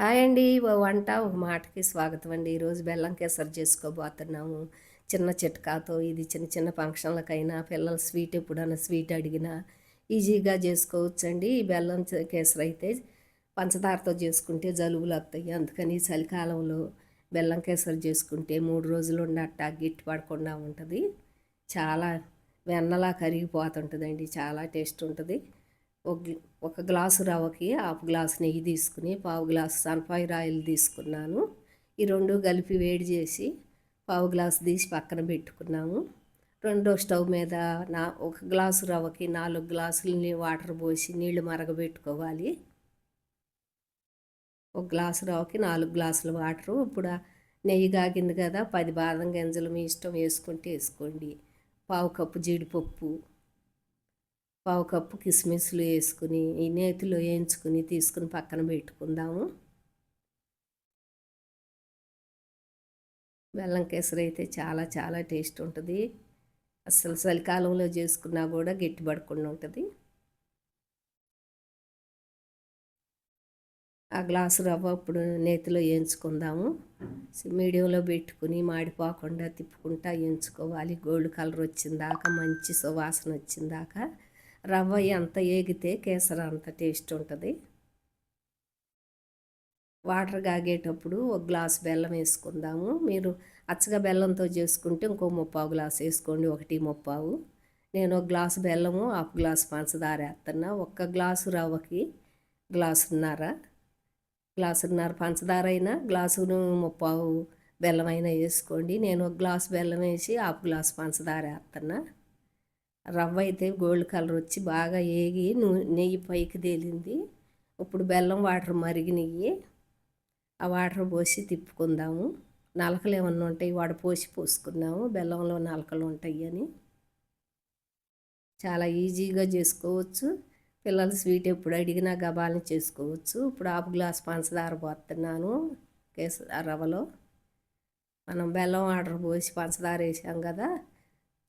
Hi అండి. ఓ వంట ఒక మాటకి స్వాగతం అండి. ఈరోజు బెల్లం కేసరి చేసుకోబోతున్నాము. చిన్న చిట్కాతో ఇది చిన్న చిన్న ఫంక్షన్లకైనా పిల్లలు స్వీట్ ఎప్పుడైనా స్వీట్ అడిగినా ఈజీగా చేసుకోవచ్చండి. ఈ బెల్లం కేసరి అయితే పంచదారతో చేసుకుంటే జలుబులు వస్తాయి. అందుకని చలికాలంలో బెల్లం కేసరి చేసుకుంటే మూడు రోజులు ఉన్నట్ట గిట్టు పడకుండా ఉంటుంది. చాలా వెన్నలా కరిగిపోతుంటుందండి. చాలా టేస్ట్ ఉంటుంది. ఒక గ్లాసు రవ్వకి హాఫ్ గ్లాస్ నెయ్యి తీసుకుని పావు గ్లాసు సన్ఫైర్ ఆయిల్ తీసుకున్నాను. ఈ రెండు కలిపి వేడి చేసి పావు గ్లాసు తీసి పక్కన పెట్టుకున్నాము. రెండో స్టవ్ మీద నా ఒక గ్లాసు రవ్వకి నాలుగు గ్లాసులని వాటర్ పోసి నీళ్ళు మరగబెట్టుకోవాలి. ఒక గ్లాసు రవ్వకి నాలుగు గ్లాసుల వాటరు. ఇప్పుడు నెయ్యి కాగింది కదా పది బాదం గింజలు మీ ఇష్టం వేసుకుంటే వేసుకోండి. పావు కప్పు జీడిపప్పు పావు కప్పు కిస్మిస్లు వేసుకుని ఈ నేతిలో వేయించుకుని తీసుకుని పక్కన పెట్టుకుందాము. బెల్లం కేసరి అయితే చాలా చాలా టేస్ట్ ఉంటుంది. అసలు చలికాలంలో చేసుకున్నా కూడా గట్టిపడకుండా ఉంటుంది. ఆ గ్లాసు రవ్వ ఇప్పుడు నేతిలో వేయించుకుందాము. మీడియంలో పెట్టుకుని మాడిపోకుండా తిప్పుకుంటా వేయించుకోవాలి. గోల్డ్ కలర్ వచ్చిందాక మంచి సువాసన వచ్చిందాక రవ్వ ఎంత ఏగితే కేసర అంత టేస్ట్ ఉంటుంది. వాటర్ కాగేటప్పుడు ఒక గ్లాస్ బెల్లం వేసుకుందాము. మీరు అచ్చగా బెల్లంతో చేసుకుంటే ఇంకో ముప్పావు గ్లాస్ వేసుకోండి ఒకటి ముప్పావు. నేను ఒక గ్లాసు బెల్లము హాఫ్ గ్లాస్ పంచదార వేస్తున్నా ఒక్క గ్లాసు రవ్వకి గ్లాసున్నర. గ్లాసున్నర పంచదార అయినా గ్లాసును ముప్పావు బెల్లం అయినా వేసుకోండి. నేను ఒక గ్లాసు బెల్లం వేసి హాఫ్ గ్లాస్ పంచదార వేస్తున్నా రవ్వ అయితే గోల్డ్ కలర్ వచ్చి బాగా ఏగి నెయ్యి పైకి తేలింది. ఇప్పుడు బెల్లం వాటర్ మరిగినవి ఆ వాటర్ పోసి తిప్పుకుందాము. నలకలు ఏమన్నా ఉంటాయి వాడు పోసి పోసుకున్నాము బెల్లంలో నలకలు ఉంటాయి అని. చాలా ఈజీగా చేసుకోవచ్చు. పిల్లలు స్వీట్ ఎప్పుడు అడిగినా గబాలని చేసుకోవచ్చు. ఇప్పుడు హాఫ్ గ్లాస్ పంచదార పోతున్నాను కేసు రవ్వలో. మనం బెల్లం వాటర్ పోసి పంచదార వేసాం కదా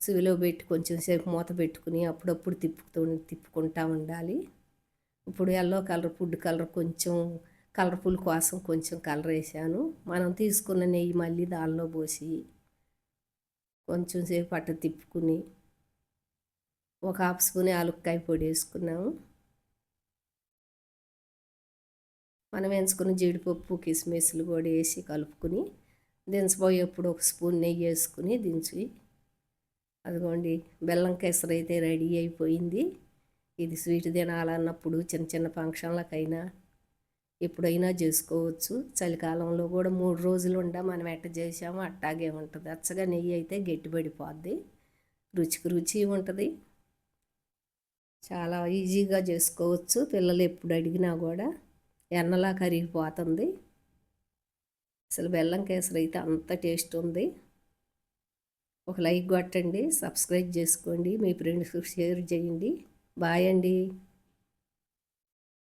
సివిలో పెట్టి కొంచెం సేపు మూత పెట్టుకుని అప్పుడప్పుడు తిప్పుతూ తిప్పుకుంటూ ఉండాలి. ఇప్పుడు ఎల్లో కలర్ ఫుడ్ కలర్ కొంచెం కలర్ఫుల్ కోసం కొంచెం కలర్ వేసాను మనం తీసుకున్న నెయ్యి మళ్ళీ దానిలో పోసి కొంచెం సేపు అట్ట తిప్పుకుని ఒక హాఫ్ స్పూన్ ఆలుక్కాయ పొడి వేసుకున్నాము. మనం వేసుకున్న జీడిపప్పు కిస్మిస్లు కూడా వేసి కలుపుకుని దించబోయేప్పుడు ఒక స్పూన్ నెయ్యి వేసుకుని దించి అదిగోండి బెల్లం కేసరి అయితే రెడీ అయిపోయింది. ఇది స్వీట్ తినాలన్నప్పుడు చిన్న చిన్న ఫంక్షన్లకైనా ఎప్పుడైనా చేసుకోవచ్చు. చలికాలంలో కూడా మూడు రోజులు ఉండ మనం ఎట్ట చేసామో అట్టాగే ఉంటుంది. అచ్చగా నెయ్యి అయితే గట్టిపడిపోద్ది రుచికి రుచి ఉంటుంది. చాలా ఈజీగా చేసుకోవచ్చు. పిల్లలు ఎప్పుడు అడిగినా కూడా ఎన్నలా కరిగిపోతుంది. అసలు బెల్లం కేసరి అయితే అంత టేస్ట్ ఉంది. ఒక లైక్ కొట్టండి సబ్స్క్రైబ్ చేసుకోండి మీ ఫ్రెండ్స్కి షేర్ చేయండి. బాయ్ అండి.